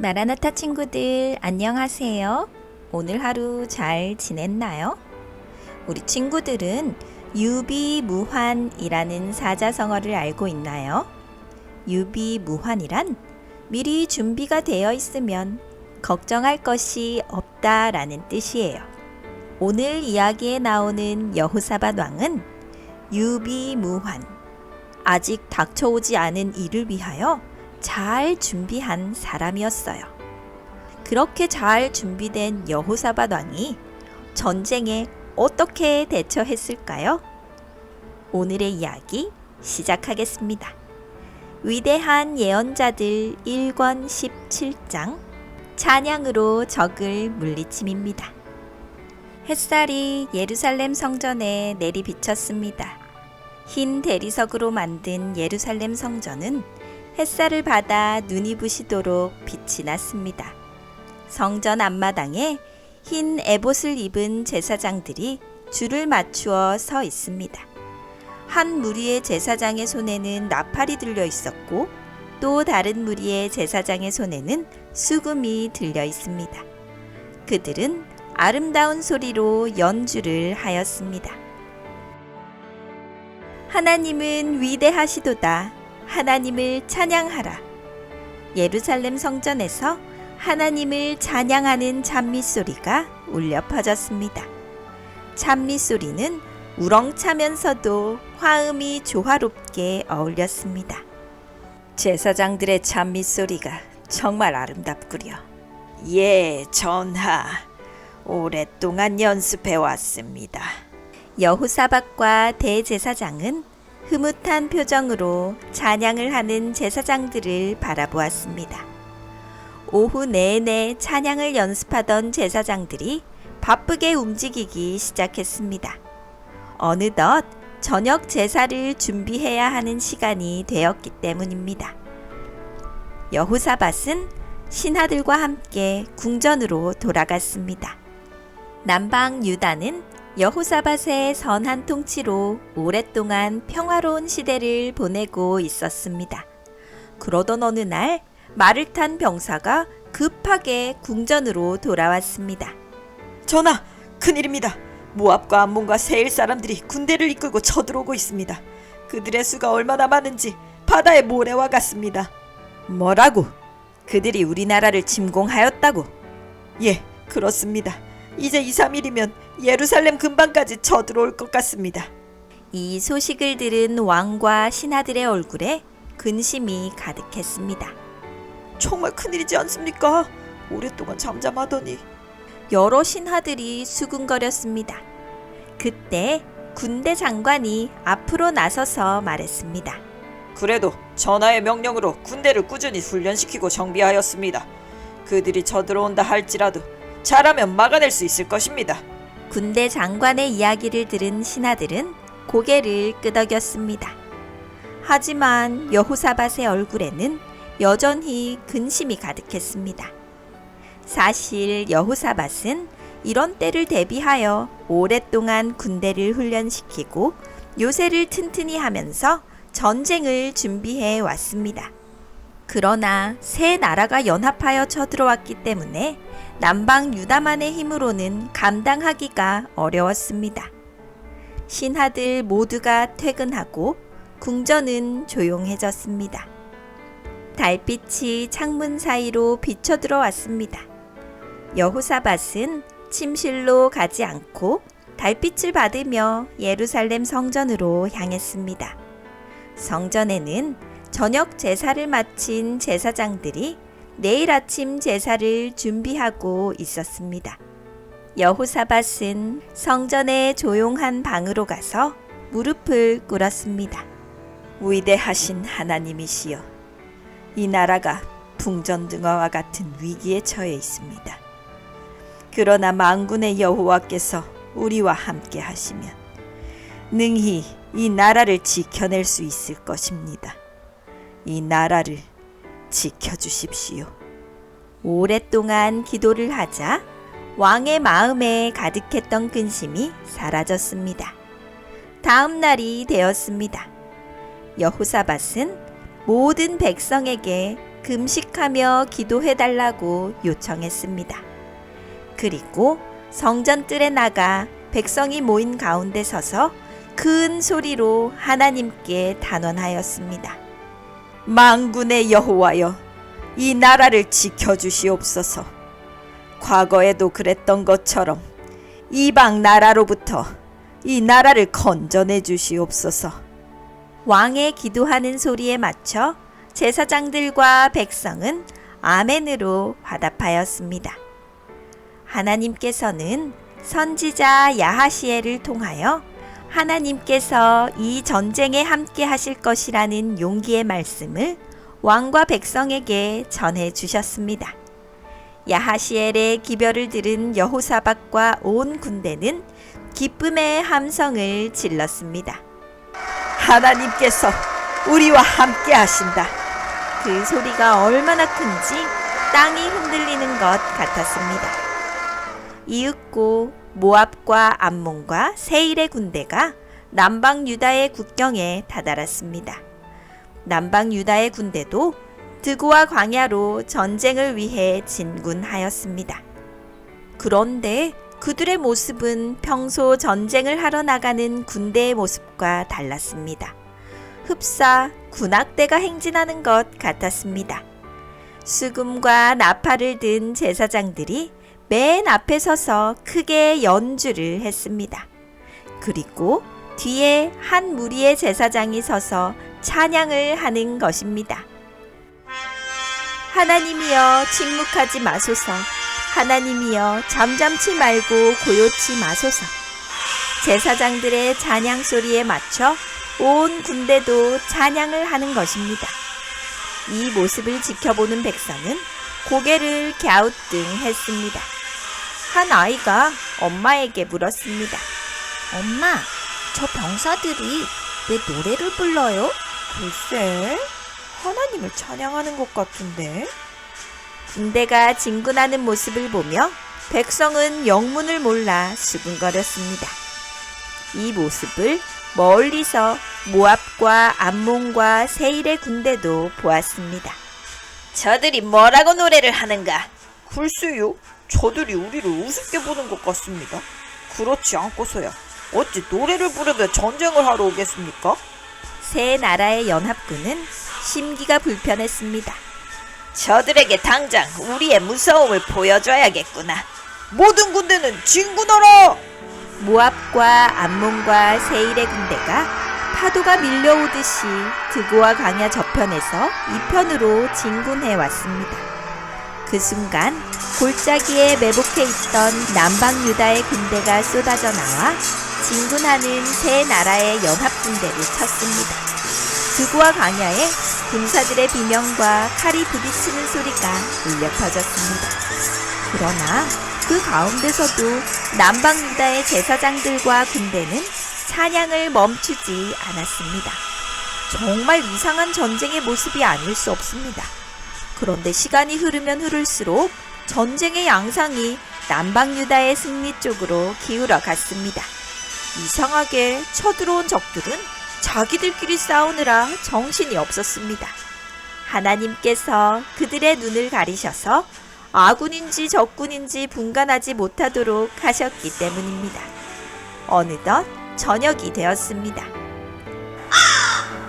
마라나타 친구들 안녕하세요. 오늘 하루 잘 지냈나요? 우리 친구들은 유비무환이라는 사자성어를 알고 있나요? 유비무환이란 미리 준비가 되어 있으면 걱정할 것이 없다라는 뜻이에요. 오늘 이야기에 나오는 여호사밧 왕은 유비무환 아직 닥쳐오지 않은 일을 위하여 잘 준비한 사람이었어요. 그렇게 잘 준비된 여호사밧 왕이 전쟁에 어떻게 대처했을까요? 오늘의 이야기 시작하겠습니다. 위대한 예언자들 1권 17장 찬양으로 적을 물리침입니다. 햇살이 예루살렘 성전에 내리 비쳤습니다. 흰 대리석으로 만든 예루살렘 성전은 햇살을 받아 눈이 부시도록 빛이 났습니다. 성전 앞마당에 흰 에봇을 입은 제사장들이 줄을 맞추어 서 있습니다. 한 무리의 제사장의 손에는 나팔이 들려 있었고 또 다른 무리의 제사장의 손에는 수금이 들려 있습니다. 그들은 아름다운 소리로 연주를 하였습니다. 하나님은 위대하시도다. 하나님을 찬양하라. 예루살렘 성전에서 하나님을 찬양하는 찬미 소리가 울려 퍼졌습니다. 찬미 소리는 우렁차면서도 화음이 조화롭게 어울렸습니다. 제사장들의 찬미 소리가 정말 아름답구려. 예, 전하. 오랫동안 연습해 왔습니다. 여호사박과 대제사장은 흐뭇한 표정으로 찬양을 하는 제사장들을 바라보았습니다. 오후 내내 찬양을 연습하던 제사장들이 바쁘게 움직이기 시작했습니다. 어느덧 저녁 제사를 준비해야 하는 시간이 되었기 때문입니다. 여호사밧은 신하들과 함께 궁전으로 돌아갔습니다. 남방 유다는 여호사밧의 선한 통치로 오랫동안 평화로운 시대를 보내고 있었습니다. 그러던 어느 날 말을 탄 병사가 급하게 궁전으로 돌아왔습니다. 전하, 큰일입니다. 모압과 암몬과 세일 사람들이 군대를 이끌고 쳐들어오고 있습니다. 그들의 수가 얼마나 많은지 바다의 모래와 같습니다. 뭐라고? 그들이 우리나라를 침공하였다고? 예, 그렇습니다. 이제 2, 3일이면 예루살렘 근방까지 쳐들어올 것 같습니다. 이 소식을 들은 왕과 신하들의 얼굴에 근심이 가득했습니다. 정말 큰일이지 않습니까? 오랫동안 잠잠하더니 여러 신하들이 수군거렸습니다. 그때 군대 장관이 앞으로 나서서 말했습니다. 그래도 전하의 명령으로 군대를 꾸준히 훈련시키고 정비하였습니다. 그들이 쳐들어온다 할지라도 잘하면 막아낼 수 있을 것입니다. 군대 장관의 이야기를 들은 신하들은 고개를 끄덕였습니다. 하지만 여호사밧의 얼굴에는 여전히 근심이 가득했습니다. 사실 여호사밧은 이런 때를 대비하여 오랫동안 군대를 훈련시키고 요새를 튼튼히 하면서 전쟁을 준비해 왔습니다. 그러나 세 나라가 연합하여 쳐들어왔기 때문에 남방 유다만의 힘으로는 감당하기가 어려웠습니다. 신하들 모두가 퇴근하고 궁전은 조용해졌습니다. 달빛이 창문 사이로 비쳐 들어왔습니다. 여호사밧은 침실로 가지 않고 달빛을 받으며 예루살렘 성전으로 향했습니다. 성전에는 저녁 제사를 마친 제사장들이 내일 아침 제사를 준비하고 있었습니다. 여호사밧은 성전의 조용한 방으로 가서 무릎을 꿇었습니다. 위대하신 하나님이시여, 이 나라가 풍전등화와 같은 위기에 처해 있습니다. 그러나 만군의 여호와께서 우리와 함께 하시면 능히 이 나라를 지켜낼 수 있을 것입니다. 이 나라를 지켜주십시오. 오랫동안 기도를 하자 왕의 마음에 가득했던 근심이 사라졌습니다. 다음 날이 되었습니다. 여호사밧은 모든 백성에게 금식하며 기도해달라고 요청했습니다. 그리고 성전뜰에 나가 백성이 모인 가운데 서서 큰 소리로 하나님께 단언하였습니다. 망군의 여호와여, 이 나라를 지켜주시옵소서. 과거에도 그랬던 것처럼 이방 나라로부터 이 나라를 건져내 주시옵소서. 왕의 기도하는 소리에 맞춰 제사장들과 백성은 아멘으로 화답하였습니다. 하나님께서는 선지자 야하시엘을 통하여 하나님께서 이 전쟁에 함께 하실 것이라는 용기의 말씀을 왕과 백성에게 전해 주셨습니다. 야하시엘의 기별을 들은 여호사박과 온 군대는 기쁨의 함성을 질렀습니다. 하나님께서 우리와 함께 하신다. 그 소리가 얼마나 큰지 땅이 흔들리는 것 같았습니다. 이윽고 모압과 암몬과 세일의 군대가 남방 유다의 국경에 다다랐습니다. 남방 유다의 군대도 드고와 광야로 전쟁을 위해 진군하였습니다. 그런데 그들의 모습은 평소 전쟁을 하러 나가는 군대의 모습과 달랐습니다. 흡사 군악대가 행진하는 것 같았습니다. 수금과 나팔을 든 제사장들이 맨 앞에 서서 크게 연주를 했습니다. 그리고 뒤에 한 무리의 제사장이 서서 찬양을 하는 것입니다. 하나님이여 침묵하지 마소서. 하나님이여 잠잠치 말고 고요치 마소서. 제사장들의 찬양 소리에 맞춰 온 군대도 찬양을 하는 것입니다. 이 모습을 지켜보는 백성은 고개를 갸우뚱 했습니다. 한 아이가 엄마에게 물었습니다. 엄마, 저 병사들이 왜 노래를 불러요? 글쎄, 하나님을 찬양하는 것 같은데. 군대가 진군하는 모습을 보며 백성은 영문을 몰라 수군거렸습니다. 이 모습을 멀리서 모압과 암몬과 세일의 군대도 보았습니다. 저들이 뭐라고 노래를 하는가? 글쎄요, 저들이 우리를 우습게 보는 것 같습니다. 그렇지 않고서야 어찌 노래를 부르며 전쟁을 하러 오겠습니까? 세 나라의 연합군은 심기가 불편했습니다. 저들에게 당장 우리의 무서움을 보여줘야겠구나. 모든 군대는 진군하라! 모압과 암몬과 세일의 군대가 파도가 밀려오듯이 드고와 광야 저편에서 이편으로 진군해 왔습니다. 그 순간 골짜기에 매복해 있던 남방 유다의 군대가 쏟아져 나와 진군하는 세 나라의 연합 군대를 쳤습니다. 드고와 광야에 군사들의 비명과 칼이 부딪히는 소리가 울려 퍼졌습니다. 그러나 그 가운데서도 남방 유다의 제사장들과 군대는 찬양을 멈추지 않았습니다. 정말 이상한 전쟁의 모습이 아닐 수 없습니다. 그런데 시간이 흐르면 흐를수록 전쟁의 양상이 남방 유다의 승리 쪽으로 기울어 갔습니다. 이상하게 쳐들어온 적들은 자기들끼리 싸우느라 정신이 없었습니다. 하나님께서 그들의 눈을 가리셔서 아군인지 적군인지 분간하지 못하도록 하셨기 때문입니다. 어느덧 저녁이 되었습니다.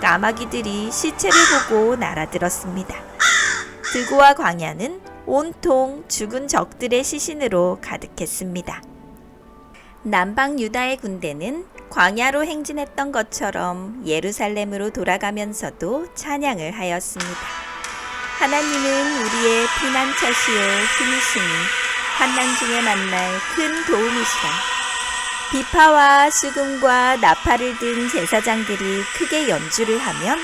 까마귀들이 시체를 보고 날아들었습니다. 드고와 광야는 온통 죽은 적들의 시신으로 가득했습니다. 남방 유다의 군대는 광야로 행진했던 것처럼 예루살렘으로 돌아가면서도 찬양을 하였습니다. 하나님은 우리의 피난처시요 힘이시니 환난 중에 만날 큰 도움이시라. 비파와 수금과 나팔을 든 제사장들이 크게 연주를 하면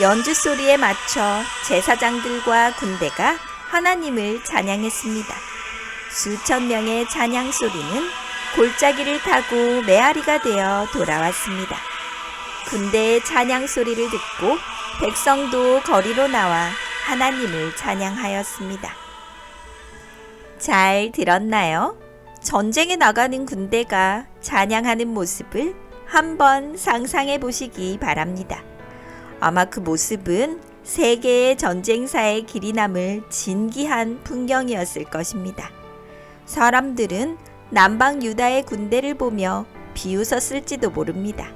연주 소리에 맞춰 제사장들과 군대가 하나님을 찬양했습니다. 수천 명의 찬양 소리는 골짜기를 타고 메아리가 되어 돌아왔습니다. 군대의 찬양 소리를 듣고 백성도 거리로 나와 하나님을 찬양하였습니다. 잘 들었나요? 전쟁에 나가는 군대가 찬양하는 모습을 한번 상상해 보시기 바랍니다. 아마 그 모습은 세계의 전쟁사의 길이 남을 진기한 풍경이었을 것입니다. 사람들은 남방 유다의 군대를 보며 비웃었을지도 모릅니다.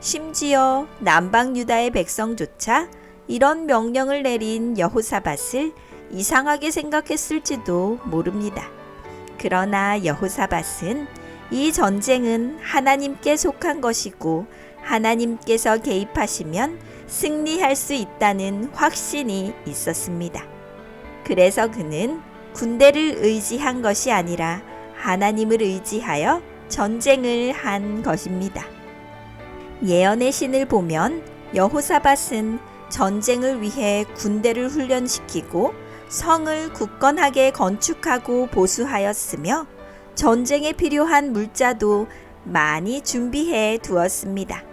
심지어 남방 유다의 백성조차 이런 명령을 내린 여호사밧을 이상하게 생각했을지도 모릅니다. 그러나 여호사밧은 이 전쟁은 하나님께 속한 것이고 하나님께서 개입하시면 승리할 수 있다는 확신이 있었습니다. 그래서 그는 군대를 의지한 것이 아니라 하나님을 의지하여 전쟁을 한 것입니다. 예언의 신을 보면 여호사밧은 전쟁을 위해 군대를 훈련시키고 성을 굳건하게 건축하고 보수하였으며 전쟁에 필요한 물자도 많이 준비해 두었습니다.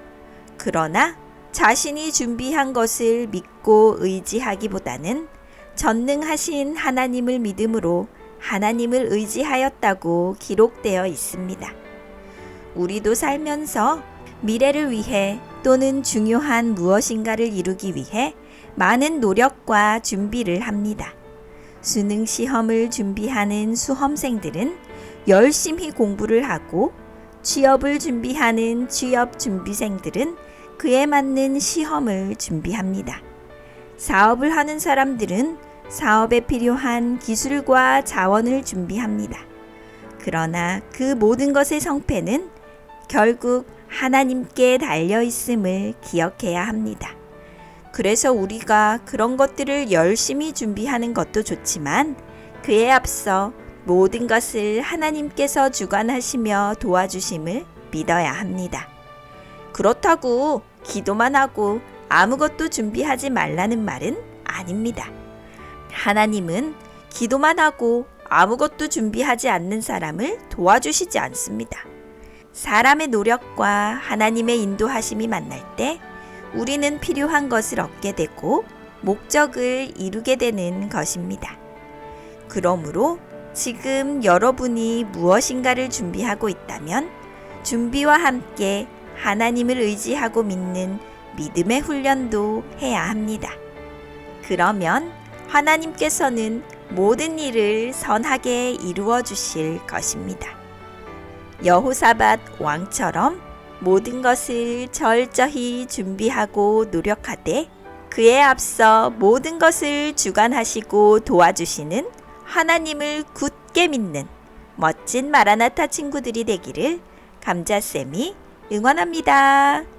그러나 자신이 준비한 것을 믿고 의지하기보다는 전능하신 하나님을 믿음으로 하나님을 의지하였다고 기록되어 있습니다. 우리도 살면서 미래를 위해 또는 중요한 무엇인가를 이루기 위해 많은 노력과 준비를 합니다. 수능 시험을 준비하는 수험생들은 열심히 공부를 하고 취업을 준비하는 취업 준비생들은 그에 맞는 시험을 준비합니다. 사업을 하는 사람들은 사업에 필요한 기술과 자원을 준비합니다. 그러나 그 모든 것의 성패는 결국 하나님께 달려 있음을 기억해야 합니다. 그래서 우리가 그런 것들을 열심히 준비하는 것도 좋지만 그에 앞서 모든 것을 하나님께서 주관하시며 도와주심을 믿어야 합니다. 그렇다고 기도만 하고 아무것도 준비하지 말라는 말은 아닙니다. 하나님은 기도만 하고 아무것도 준비하지 않는 사람을 도와주시지 않습니다. 사람의 노력과 하나님의 인도하심이 만날 때 우리는 필요한 것을 얻게 되고 목적을 이루게 되는 것입니다. 그러므로 지금 여러분이 무엇인가를 준비하고 있다면 준비와 함께 하나님을 의지하고 믿는 믿음의 훈련도 해야 합니다. 그러면 하나님께서는 모든 일을 선하게 이루어 주실 것입니다. 여호사밧 왕처럼 모든 것을 철저히 준비하고 노력하되 그에 앞서 모든 것을 주관하시고 도와주시는 하나님을 굳게 믿는 멋진 마라나타 친구들이 되기를 감자쌤이 응원합니다.